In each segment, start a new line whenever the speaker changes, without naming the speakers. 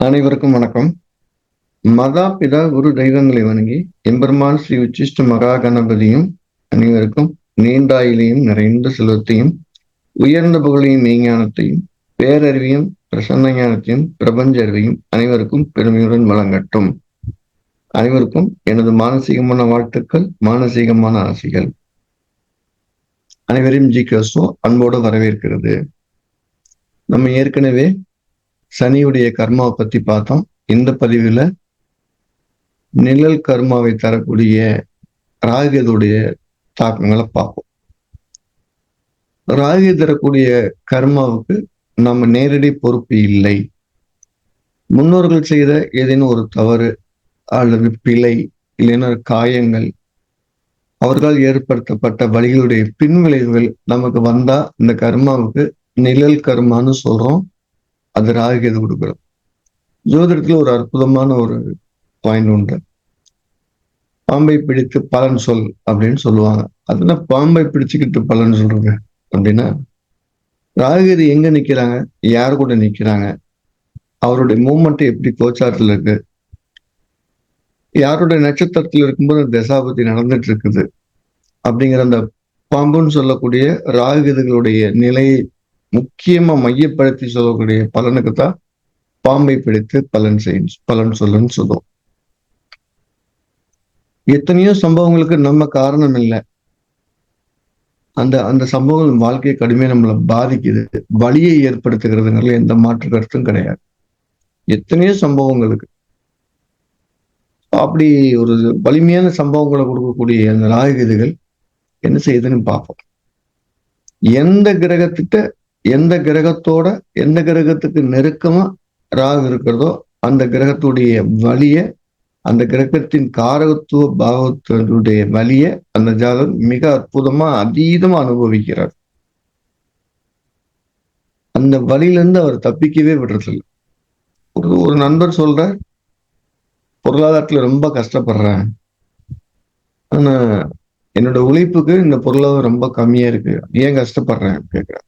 அனைவருக்கும் வணக்கம். மதா பிதா குரு தெய்வங்களை வணங்கி எம்பெருமான் ஸ்ரீ உச்சிஷ்ட மகா கணபதியும் அனைவருக்கும் நீண்டாயிலையும் நிறைந்த செல்வத்தையும் உயர்ந்த புகழையும் மெய்ஞானத்தையும் பேரறிவையும் பிரசன்ன ஞானத்தையும் பிரபஞ்ச அறிவையும் அனைவருக்கும் பெருமையுடன் வழங்கட்டும். அனைவருக்கும் எனது மானசீகமான வாழ்த்துக்கள் மானசீகமான ஆசைகள். அனைவரையும் ஜி கேசோ அன்போடு வரவேற்கிறது. நம்ம ஏற்கனவே சனியுடைய கர்மாவை பத்தி பார்த்தோம். இந்த பதிவுல நிழல் கர்மாவை தரக்கூடிய ராகுடைய தாக்கங்களை பார்ப்போம். ராகு தரக்கூடிய கர்மாவுக்கு நம்ம நேரடி பொறுப்பு இல்லை. முன்னோர்கள் செய்த ஏதேனும் ஒரு தவறு அல்லது பிழை இல்லைன்னா காயங்கள் அவர்களால் ஏற்படுத்தப்பட்ட வழிகளுடைய பின்விளைவுகள் நமக்கு வந்தா இந்த கர்மாவுக்கு நிழல் கர்மான்னு சொல்றோம். அது ராகுகேது கொடுக்குறோம் ஜோதிடத்துல ஒரு அற்புதமான ஒரு பாயிண்ட் உண்டு. பாம்பை பிடித்து பலன் சொல் அப்படின்னு சொல்லுவாங்க. அதுனா பாம்பை பிடிச்சுக்கிட்டு பலன் சொல்றது அப்படின்னா ராகுகேது எங்க நிக்கிறாங்க? யார் கூட நிக்கிறாங்க? அவருடைய மூமெண்ட் எப்படி கோச்சாரத்தில் இருக்கு? யாருடைய நட்சத்திரத்தில் இருக்கும்போது தசாபதி நடந்துட்டு இருக்குது? அப்படிங்கிற அந்த பாம்புன்னு சொல்லக்கூடிய ராகுகேதுகளுடைய நிலையை முக்கியமா மையப்படுத்தி சொல்லக்கூடிய பலனுக்கு தான் பாம்பை பிடித்து பலன் செய்யும் பலன் சொல்லுன்னு சொல்லுவோம். எத்தனையோ சம்பவங்களுக்கு நம்ம காரணம் இல்லை. அந்த அந்த சம்பவங்கள் வாழ்க்கையை கடுமையை நம்மளை பாதிக்குது. வழியை ஏற்படுத்துகிறதுனால எந்த மாற்று கருத்தும் கிடையாது. எத்தனையோ சம்பவங்களுக்கு. அப்படி ஒரு வலிமையான சம்பவங்களை கொடுக்கக்கூடிய அந்த ராகுகதிகள் என்ன செய்யுதுன்னு பார்ப்போம். எந்த கிரகத்திட்ட எந்த கிரகத்தோட எந்த கிரகத்துக்கு நெருக்கமா ராகு இருக்கிறதோ அந்த கிரகத்துடைய வலிய அந்த கிரகத்தின் காரகத்துவ பாவத்தினுடைய வலிய அந்த ஜாதகம் மிக அற்புதமா அதீதமா அனுபவிக்கிறார். அந்த வழியிலிருந்து அவர் தப்பிக்கவே விடுறதில்லை. ஒரு ஒரு நண்பர் சொல்ற பொருளாதாரத்துல ரொம்ப கஷ்டப்படுறேன். ஆனா என்னோட உழைப்புக்கு இந்த பொருளாதாரம் ரொம்ப கம்மியா இருக்கு. ஏன் கஷ்டப்படுறேன்? கேட்கிறேன்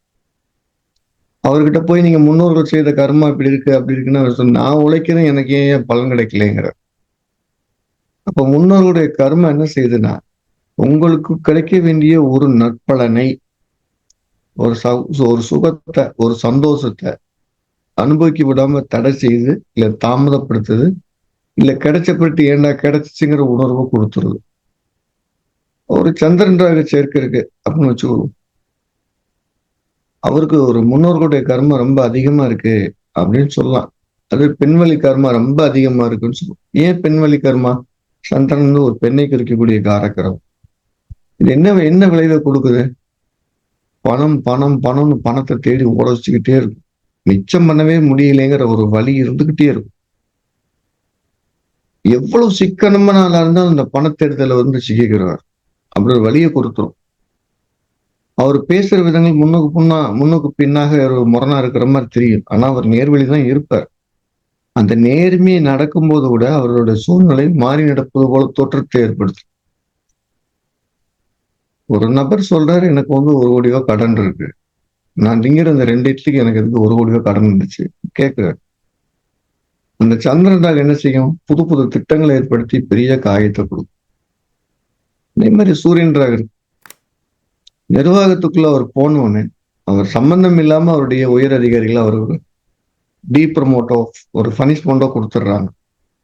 அவர்கிட்ட போய் நீங்க முன்னோர்கள் செய்த கர்மா இப்படி இருக்கு அப்படி இருக்குன்னு அவர் சொன்ன நான் உழைக்கிறேன் எனக்கு ஏன் பலன் கிடைக்கலங்கிற அப்ப முன்னோர்களுடைய கர்மம் என்ன செய்யுதுன்னா உங்களுக்கு கிடைக்க வேண்டிய ஒரு நற்பலனை ஒரு ஒரு சுகத்தை ஒரு சந்தோஷத்தை அனுபவிக்க விடாம தடை செய்து இல்லை தாமதப்படுத்துது இல்ல கிடைச்சப்பட்டு ஏண்டா கிடைச்சிச்சுங்கிற உணர்வை கொடுத்துருது. ஒரு சந்திரன் ராக சேர்க்கை இருக்கு அப்படின்னு வச்சுக்கோங்க அவருக்கு ஒரு முன்னோர்களுடைய கர்மம் ரொம்ப அதிகமா இருக்கு அப்படின்னு சொல்லலாம். அது பெண்வழி கர்மா ரொம்ப அதிகமா இருக்குன்னு சொல்லுவோம். ஏன் பெண்வழி கர்மா? சந்திரன் வந்து ஒரு பெண்ணை குறிக்கக்கூடிய காரக்கரம். இது என்ன என்ன விளைவை கொடுக்குது? பணம் பணம் பணம்னு பணத்தை தேடி ஓட வச்சுக்கிட்டே இருக்கும். மிச்சம் பண்ணவே முடியலைங்கிற ஒரு வழி இருந்துகிட்டே இருக்கும். எவ்வளவு சிக்கனமான ஆளா இருந்தாலும் அந்த பணத்தெடுத்தல வந்து சிக்கிக்கிறார். அப்படி ஒரு வழியை கொடுத்துரும். அவர் பேசுற விதங்கள் முன்னுக்கு முன்னா முன்னுக்கு பின்னாக ஒரு முரணா இருக்கிற மாதிரி தெரியும். ஆனா அவர் நேர்வழி தான் இருப்பார். அந்த நேர்மையை நடக்கும்போது கூட அவரோட சூழ்நிலை மாறி நடப்பது போல தோற்றத்தை ஏற்படுத்தும். ஒரு நபர் சொல்றாரு எனக்கு வந்து ஒரு கோடி கடன் இருக்கு. நான் திங்கிற அந்த ரெண்டு இட்லிக்கு எனக்கு எதுக்கு ஒரு கோடி கடன் இருந்துச்சு கேட்கிறார் அந்த சந்திரனாக என்ன செய்யும்? புது புது திட்டங்களை ஏற்படுத்தி பெரிய காயத்தை கொடுக்கும். அதே மாதிரி சூரியன்றாக இருக்கு. நிர்வாகத்துக்குள்ள அவர் போனோன்னு அவர் சம்பந்தம் இல்லாம அவருடைய உயர் அதிகாரிகள் அவருக்கு டீ ப்ரமோட்டோ ஒரு பனிஷ்மெண்டோ கொடுத்துட்றாங்க.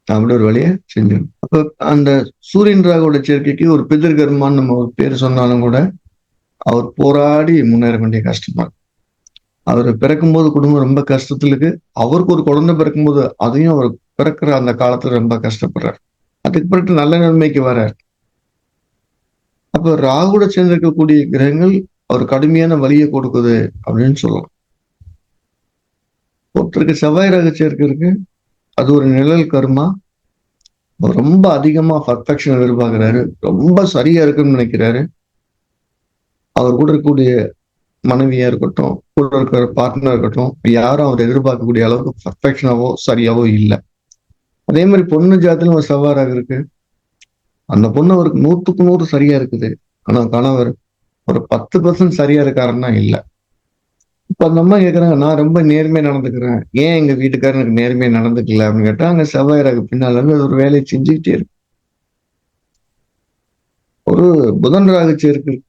அப்படி ஒரு வழியை செஞ்சிடும் அப்ப அந்த சூரியன் ராகோட சேர்க்கைக்கு ஒரு பிதிர்கர்மான்னு நம்ம ஒரு பேர் சொன்னாலும் கூட அவர் போராடி முன்னேற வேண்டிய கஷ்டமா அவர் பிறக்கும்போது குடும்பம் ரொம்ப கஷ்டத்துல இருக்கு. அவருக்கு ஒரு குழந்தை பிறக்கும்போது அதையும் அவர் பிறக்கிற அந்த காலத்துல ரொம்ப கஷ்டப்படுறாரு. அதுக்கு பிறகு நல்ல நிலைமைக்கு வர்றார். அப்ப ராகுட சேர்ந்திருக்கக்கூடிய கிரகங்கள் அவர் கடுமையான வழியை கொடுக்குது அப்படின்னு சொல்லலாம். ஒருத்தருக்கு செவ்வாய் ரக சேர்க்கை இருக்கு. அது ஒரு நிழல் கருமா. ரொம்ப அதிகமா பர்ஃபெக்ஷன் எதிர்பார்க்கிறாரு. ரொம்ப சரியா இருக்குன்னு நினைக்கிறாரு. அவர் கூட இருக்கக்கூடிய மனைவியா இருக்கட்டும் கூட இருக்கிற பார்ட்னர் இருக்கட்டும் யாரும் அவர் எதிர்பார்க்கக்கூடிய அளவுக்கு பர்ஃபெக்ஷனாவோ சரியாவோ இல்லை. அதே மாதிரி பொண்ணு ஜாத்திலும் ஒரு செவ்வாறாக இருக்கு. அந்த பொண்ணு அவருக்கு நூத்துக்கு நூறு சரியா இருக்குது. ஆனா கணவர் ஒரு பத்து பர்சன்ட் சரியா இருக்காருன்னா இல்லை. இப்ப அந்த அம்மா கேக்குறாங்க நான் ரொம்ப நேர்மையா நடந்துக்கிறேன். ஏன் எங்க வீட்டுக்காரர் எனக்கு நேர்மையா நடந்துக்கல? அப்படின்னு கேட்டால் அங்க செவ்வாய் பின்னால் இருந்து ஒரு வேலையை செஞ்சுக்கிட்டே இருக்கு. ஒரு புதன் ராகுச்சி இருக்கு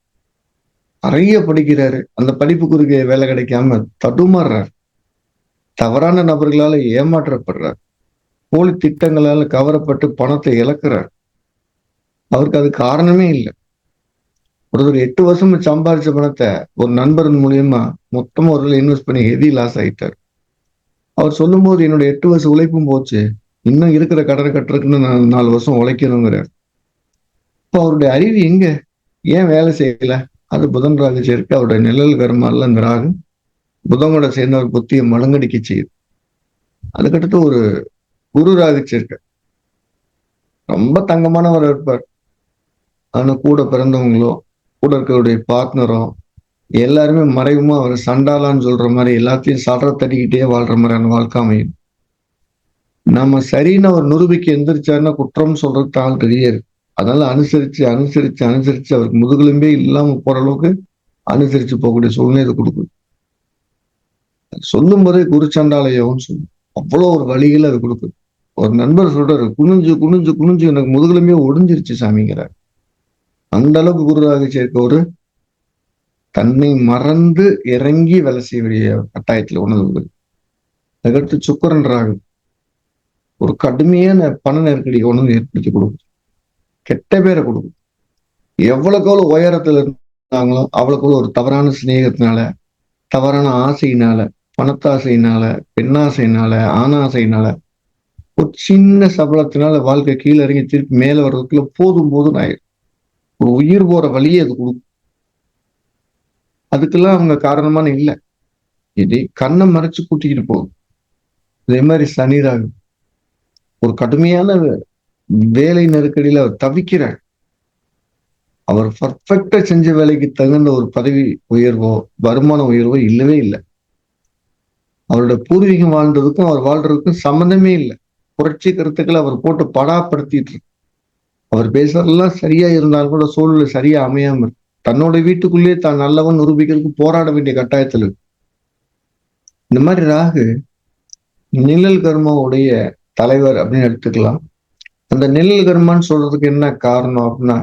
நிறைய படிக்கிறாரு. அந்த படிப்பு குறுகிய வேலை கிடைக்காம தடுமாறுறாரு. தவறான நபர்களால ஏமாற்றப்படுறார். போலி திட்டங்களால கவரப்பட்டு பணத்தை இழக்கிறார். அவருக்கு அது காரணமே இல்லை. ஒருத்தர் எட்டு வருஷம் சம்பாதிச்ச பணத்தை ஒரு நண்பரின் மூலியமா மொத்தமா ஒரு இன்வெஸ்ட் பண்ணி ஹெவி லாஸ் ஆயிட்டார். அவர் சொல்லும் போது என்னோட எட்டு வருஷம் உழைப்பும் போச்சு. இன்னும் இருக்கிற கடனை கட்டுறதுக்குன்னு நான் நாலு வருஷம் உழைக்கணுங்கிறார். இப்போ அவருடைய அறிவு எங்க? ஏன் வேலை செய்யல? அது புதன் ராகு சேர்க்க அவருடைய நிழல் கர்மால அந்த ராகு புதனோட சேர்ந்த ஒரு புத்தியை மடங்கடிக்க செய்யுது. அதுக்கடுத்து ஒரு குரு ராகு சேர்க்க. ரொம்ப தங்கமானவர் இருப்பார். ஆனா கூட பிறந்தவங்களோ கூட இருக்கிறவருடைய பார்ட்னரோ எல்லாருமே மறைவுமா அவர் சண்டாலான்னு சொல்ற மாதிரி எல்லாத்தையும் சடற தட்டிக்கிட்டே வாழ்ற மாதிரியான வாழ்க்கை அமையும். நம்ம சரின்னு அவர் நிரூபிக்க எந்திரிச்சாருன்னா குற்றம் சொல்றதுக்கு ஆள் நிறைய அதனால அனுசரிச்சு அனுசரிச்சு அனுசரிச்சு அவருக்கு முதுகெலும்பே இல்லாம போற அளவுக்கு அனுசரிச்சு போகக்கூடிய சூழ்நிலை இது கொடுக்குது. சொல்லும் போதே குருச்சண்டாலயோன்னு சொல்லும் அவ்வளோ ஒரு வழிகள் அது கொடுக்குது. ஒரு நண்பர் சொல்றாரு குனிஞ்சு குனிஞ்சு குனிஞ்சு எனக்கு முதுகெலும்பே ஒடிஞ்சிருச்சு சாமிங்கிறார். அந்த அளவுக்கு குருவாக சேர்க்க ஒரு தன்னை மறந்து இறங்கி வேலை செய்யக்கூடிய கட்டாயத்துல உணர்வு அதுக்கடுத்து சுக்கரன் ராகு. ஒரு கடுமையான பண நெருக்கடி உணர்வு ஏற்படுத்தி கொடுக்கும் கெட்ட பேரை கொடுக்கும் எவ்வளவுக்கு எவ்வளவு உயரத்துல இருந்தாங்களோ அவ்வளவுக்கு ஒரு தவறான சிநேகத்தினால தவறான ஆசையினால பணத்தாசையினால பெண்ணாசையினால ஆணாசையினால ஒரு சின்ன சபலத்தினால வாழ்க்கை கீழே இறங்கி திருப்பி மேல வர்றதுக்குள்ள போதும் போதும் ஆயிடும். ஒரு உயிர் போற வழியை அது கொடுக்கும் அதுக்கெல்லாம் அவங்க காரணமான இல்லை. இது கண்ணை மறைச்சு கூட்டிக்கிட்டு போகும் அதே மாதிரி சனிராகு ஒரு கடுமையான வேலை நெருக்கடியில அவர் தவிக்கிறார். அவர் பர்ஃபெக்டா செஞ்ச வேலைக்கு தகுந்த ஒரு பதவி உயர்வோ வருமான உயர்வோ இல்லவே இல்லை. அவரோட பூர்வீகம் வாழ்ந்ததுக்கும் அவர் வாழ்றதுக்கும் சம்மந்தமே இல்லை. புரட்சி கருத்துக்களை அவர் போட்டு படாப்படுத்திட்டு இருக்கு அவர் பேசுறதெல்லாம் சரியா இருந்தாலும் கூட சூழ்நிலை சரியா அமையாம இருக்கு தன்னோட வீட்டுக்குள்ளேயே தான் நல்லவன் நிரூபிக்கிறதுக்கு போராட வேண்டிய கட்டாயத்தில் இந்த மாதிரி ராகு நிழல் கர்மாவுடைய தலைவர் அப்படின்னு எடுத்துக்கலாம். அந்த நிழல் கர்மான்னு சொல்றதுக்கு என்ன காரணம் அப்படின்னா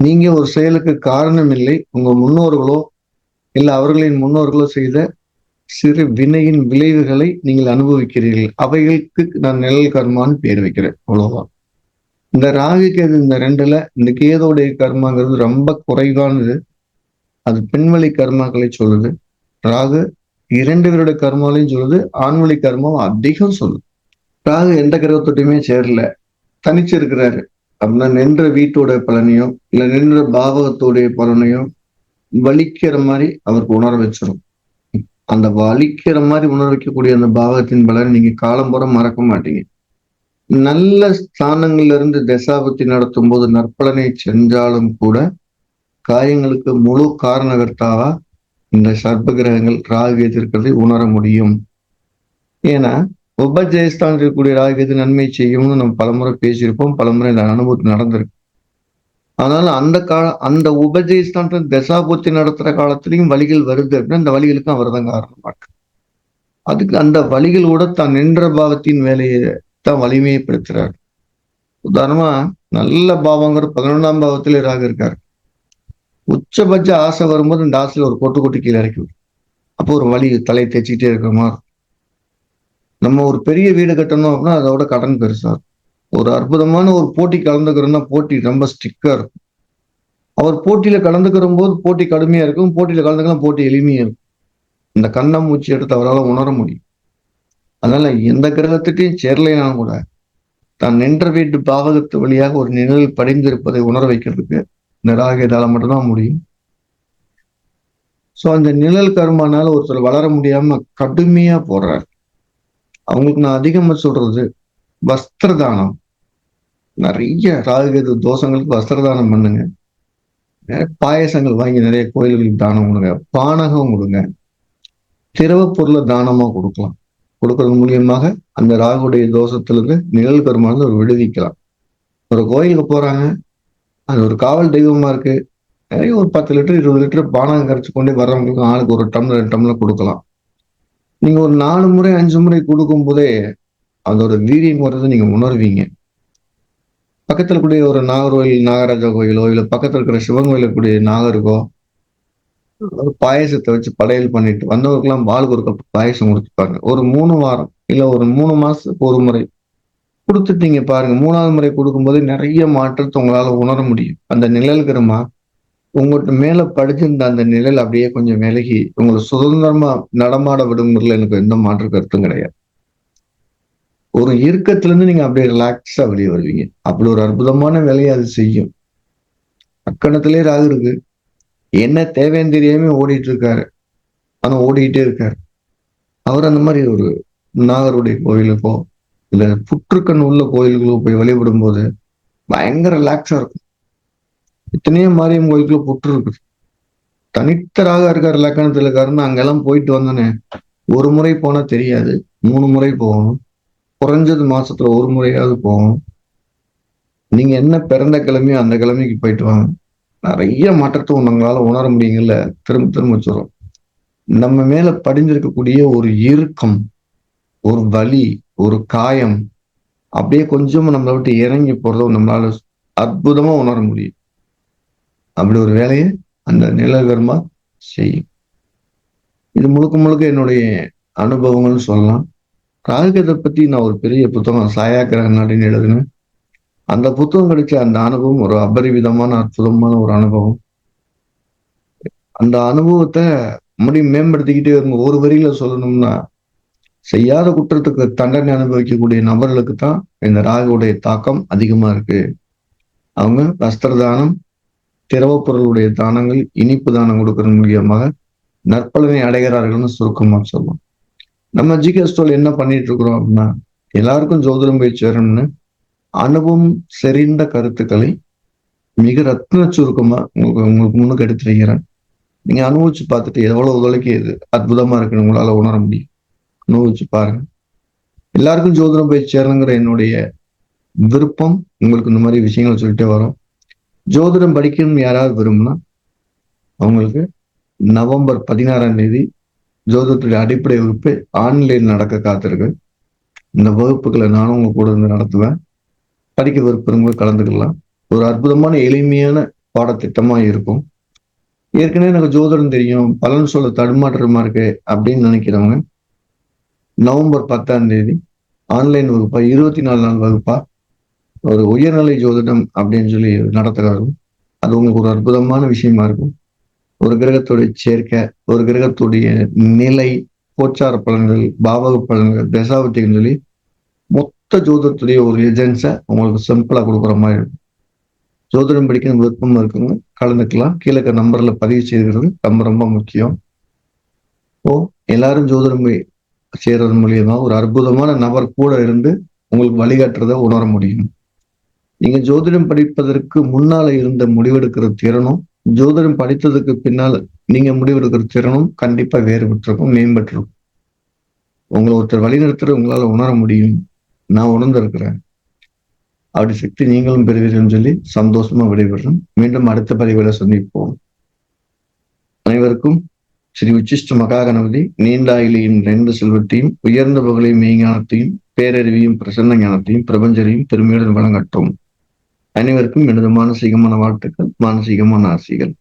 நீங்க ஒரு செயலுக்கு காரணம் இல்லை உங்க முன்னோர்களோ இல்லை அவர்களின் முன்னோர்களோ செய்த சிறு வினையின் விளைவுகளை நீங்கள் அனுபவிக்கிறீர்கள். அவைகளுக்கு நான் நிழல் கர்மான்னு பேர் வைக்கிறேன். அவ்வளவுதான். இந்த ராகு கேது இந்த ரெண்டுல இந்த கேதோடைய கர்மாங்கிறது ரொம்ப குறைவானது. அது பெண்வழி கர்மாக்களை சொல்லுது. ராகு இரண்டு பேருடைய கர்மாலையும் சொல்லுது. ஆண்வழி கர்மாவும் அதிகம் சொல்லுது. ராகு எந்த கிரகத்தொட்டையுமே சேரல. தனிச்சு இருக்கிறாரு. அப்படின்னா நின்ற வீட்டோட பலனையும் இல்ல நின்ற பாவகத்தோடைய பலனையும் வலிக்கிற மாதிரி அவருக்கு உணர வச்சிடும் அந்த வலிக்கிற மாதிரி உணர வைக்கக்கூடிய அந்த பாவகத்தின் பலனை நீங்க காலம் போற மறக்க மாட்டீங்க. நல்ல ஸ்தானங்களிலிருந்து தசாபத்தி நடத்தும் போது நற்பலனை செஞ்சாலும் கூட காரியங்களுக்கு முழு காரணகர்த்தாவா இந்த சர்ப்ப கிரகங்கள் ராகு இருக்கிறதை உணர முடியும். ஏன்னா உபஜெயஸ்தான் இருக்கக்கூடிய ராகு நன்மை செய்யும்னு நம்ம பலமுறை பேசியிருப்போம் பலமுறை இந்த அனுபவத்தில் நடந்திருக்கு. அதனால அந்த கால அந்த உபஜெயஸ்தானத்தை தசாபூர்த்தி நடத்துற காலத்திலையும் வழிகள் வருது அப்படின்னா அந்த வழிகளுக்கும் அவர் தான் காரணமாக்கு அதுக்கு அந்த வழிகளோட தான் நின்ற பாவத்தின் வேலையை தான் வலிமையப்படுத்துறார். உதாரணமா நல்ல பாவங்கிற பதினொன்றாம் பாவத்திலே ராக இருக்காரு. உச்சபட்ச ஆசை வரும்போது இந்த ஆசையில் ஒரு கொட்டு கொட்டு கீழே இறக்கி அப்போ ஒரு வலி தலை தேய்ச்சிக்கிட்டே இருக்கிற மாதிரி நம்ம ஒரு பெரிய வீடு கட்டணும் அப்படின்னா அதோட கடன் பெருசா ஒரு அற்புதமான ஒரு போட்டி கலந்துக்கிறோம்னா போட்டி ரொம்ப ஸ்ட்ரிக்கா இருக்கும். அவர் போட்டியில கலந்துக்கிற போது போட்டி கடுமையா இருக்கும். போட்டியில கலந்துக்கலாம் போட்டி எளிமையா இருக்கும். இந்த கண்ணாமூச்சி எடுத்து அவரால் உணர முடியும். அதனால எந்த கிரகத்திட்டையும் சேரலைனாலும் கூட. தான் நின்ற வீட்டு பாவகத்து வழியாக ஒரு நிழல் படிந்திருப்பதை உணர வைக்கிறதுக்கு இந்த ராகேதால மட்டும்தான் முடியும். ஸோ அந்த நிழல் கருமானால ஒருத்தர் வளர முடியாம கடுமையா போடுறார். அவங்களுக்கு நான் அதிகமா சொல்றது வஸ்திர தானம் நிறைய ராகுகேது தோஷங்களுக்கு வஸ்திர தானம் பண்ணுங்க. நிறைய பாயசங்கள் வாங்கி நிறைய கோயில்களுக்கு தானம் கொடுங்க. பானகம் கொடுங்க. திரவ பொருளை தானமா கொடுக்கலாம். கொடுக்கறது மூலியமாக அந்த ராகுடைய தோஷத்திலிருந்து நிழல் பெருமானது ஒரு விடுவிக்கலாம். ஒரு கோயிலுக்கு போறாங்க. அது ஒரு காவல் தெய்வமா இருக்கு. நிறைய ஒரு பத்து லிட்டர் இருபது லிட்டர் பானம் கரைச்சு கொண்டே வர்றவங்களுக்கு ஆளுக்கு ஒரு டம்ளர் ரெண்டு டம்ளர் கொடுக்கலாம். நீங்க ஒரு நாலு முறை அஞ்சு முறை கொடுக்கும் போதே அதோட வீரியம் வர்றதை நீங்க உணர்வீங்க. பக்கத்துல கூடிய ஒரு நாகர்கோயில் நாகராஜா கோயிலோ இல்ல பக்கத்துல இருக்கிற சிவன் கோயில கூடிய நாகருக்கோ பாயசத்தை வச்சு படையல் பண்ணிட்டு வந்தவருக்கெல்லாம் பாலுக்கு ஒரு கப் பாயசம் கொடுத்துப்பாங்க ஒரு மூணு வாரம் இல்ல ஒரு மூணு மாசத்துக்கு ஒரு முறை கொடுத்துட்டீங்க பாருங்க. மூணாவது முறை கொடுக்கும்போது நிறைய மாற்றத்தை உங்களால உணர முடியும். அந்த நிழல்கிறமா உங்கள்கிட்ட மேல படிச்சிருந்த அந்த நிழல் அப்படியே கொஞ்சம் விலகி உங்களை சுதந்திரமா நடமாட விடுங்கிறதுல எனக்கு எந்த மாற்று கருத்தும் கிடையாது. ஒரு இறுக்கத்துல இருந்து நீங்க அப்படியே ரிலாக்ஸா வெளியே வருவீங்க. அப்படி ஒரு அற்புதமான வேலையை அது செய்யும். அக்கணத்திலே ராகு இருக்கு. என்ன தேவைன்னு தெரியாம ஓடிட்டு இருக்காரு. ஆனா ஓடிக்கிட்டே இருக்காரு அவர் அந்த மாதிரி ஒரு நாகருடைய கோயிலுக்கோ இல்ல புற்றுக்கண் உள்ள கோயிலுக்கோ போய் வழிபடும் போது பயங்கர ரிலாக்ஸா இருக்கும். எத்தனையோ மாரியம் கோயிலுக்குள்ள புற்று இருக்குது. தனித்தராக இருக்கார் லக்கணத்துல இருக்காருன்னு அங்கெல்லாம் போயிட்டு வந்தோன்னே ஒரு முறை போனா தெரியாது. மூணு முறை போகணும். குறைஞ்சது மாசத்துல ஒரு முறையாவது போகணும். நீங்க என்ன பிறந்த கிழமையோ அந்த கிழமைக்கு போயிட்டு வாங்க. நிறைய மாற்றத்தை உங்களால உணர முடியுங்கல்ல? திரும்ப திரும்ப சொல்றோம். நம்ம மேல படிஞ்சிருக்கக்கூடிய ஒரு இறுக்கம் ஒரு வலி ஒரு காயம் அப்படியே கொஞ்சம் நம்மளை விட்டு இறங்கி போறதும் நம்மளால அற்புதமா உணர முடியும். அப்படி ஒரு வேலையை அந்த நிலகர்மா செய்யும். இது முழுக்க முழுக்க என்னுடைய அனுபவங்கள்னு சொல்லலாம். ராகுகத்தை பத்தி நான் ஒரு பெரிய புத்தகம் சாயா கிரக நாட்டின்னு எழுதினேன். அந்த புத்தகம் கிடைச்ச அந்த அனுபவம் ஒரு அபரிவிதமான அற்புதமான ஒரு அனுபவம். அந்த அனுபவத்தை முடியும் மேம்படுத்திக்கிட்டே இருக்கும் ஒரு வரியில சொல்லணும்னா செய்யாத குற்றத்துக்கு தண்டனை அனுபவிக்கக்கூடிய நபர்களுக்கு தான் இந்த ராகுடைய தாக்கம் அதிகமா இருக்கு. அவங்க வஸ்திர தானம் திரவப்பொருளுடைய தானங்கள் இனிப்பு தானம் கொடுக்கறது மூலியமாக நற்பலனை அடைகிறார்கள்னு சுருக்கமா சொல்லுவோம் நம்ம ஜிகே ஸ்டோல் என்ன பண்ணிட்டு இருக்கிறோம் அப்படின்னா எல்லாருக்கும் ஜோதிடம் போய் சேரணும்னு அனுபவம் செறிந்த கருத்துக்களை மிக ரத்ன சுருக்கமா உங்களுக்கு உங்களுக்கு முன்னுக்கு எடுத்து வைக்கிறேன். நீங்க அனுபவிச்சு பார்த்துட்டு எவ்வளவு தொலைக்கு இது அற்புதமா இருக்குன்னு உங்களால உணர முடியும். அனுபவிச்சு பாருங்க. எல்லாருக்கும் ஜோதிடம் போய் சேரணுங்கிற என்னுடைய விருப்பம். உங்களுக்கு இந்த மாதிரி விஷயங்கள் சொல்லிட்டே வரும். ஜோதிடம் படிக்கணும்னு யாராவது விரும்புனா அவங்களுக்கு நவம்பர் பதினாறாம் தேதி ஜோதிடத்துடைய அடிப்படை வகுப்பு ஆன்லைன் நடக்க காத்திருக்கு. இந்த வகுப்புகளை நானும் உங்க கூட இருந்து நடத்துவேன். படிக்க விருப்பவங்க கலந்துக்கலாம். ஒரு அற்புதமான எளிமையான பாடத்திட்டமா இருக்கும். ஏற்கனவே எனக்கு ஜோதிடம் தெரியும். பலன் சொல்ல தடுமாற்றமா இருக்கு அப்படின்னு நினைக்கிறவங்க நவம்பர் பத்தாம் தேதி ஆன்லைன் வகுப்பா இருபத்தி நாலு நாள் வகுப்பா ஒரு உயர்நிலை ஜோதிடம் அப்படின்னு சொல்லி நடத்துகிறார்கள் அது உங்களுக்கு ஒரு அற்புதமான விஷயமா இருக்கும். ஒரு கிரகத்துடைய சேர்க்கை ஒரு கிரகத்துடைய நிலை கோச்சார பலன்கள் பாவக பலன்கள் தசாவத்தின்னு சொல்லி மொத்த ஜோதிடத்துடைய ஒரு ஏஜென்ட்ஸை உங்களுக்கு சிம்பிளாக கொடுக்குற மாதிரி இருக்கும். ஜோதிடம் படிக்க விருப்பம் இருக்குங்க கலந்துக்கலாம். கீழே இருக்க நம்பரில் பதிவு செய்கிறது ரொம்ப ரொம்ப முக்கியம். ஓ எல்லாரும் ஜோதிடம் செய்கிறது மூலியமா ஒரு அற்புதமான நபர் கூட இருந்து உங்களுக்கு வழிகாட்டுறதை உணர முடியும். நீங்க ஜோதிடம் படிப்பதற்கு முன்னால இருந்த முடிவெடுக்கிற திறனும் ஜோதிடம் படித்ததுக்கு பின்னால் நீங்க முடிவெடுக்கிற திறனும் கண்டிப்பா வேறுபட்டிருக்கும் மேம்பட்டிருக்கும். உங்களை ஒருத்தர் வழிநடத்துற உங்களால உணர முடியும். நான் உணர்ந்திருக்கிறேன். அப்படி சக்தி நீங்களும் பெறுவீர்கள் சொல்லி சந்தோஷமா விடைபெறும் மீண்டும் அடுத்த பதிவுல சந்திப்போம். அனைவருக்கும் ஸ்ரீ உச்சிஷ்ட மகாகணபதி நீண்டாயிலியின் ரெண்டு செல்வத்தையும் உயர்ந்த புகழையும் மெய்ஞானத்தையும் பேரறிவையும் பிரசன்ன ஞானத்தையும் பிரபஞ்சரையும் பெருமையுடன் வழங்கட்டும். அனைவருக்கும் எனது மானசீகமான வாழ்த்துக்கள் மானசீகமான ஆசைகள்.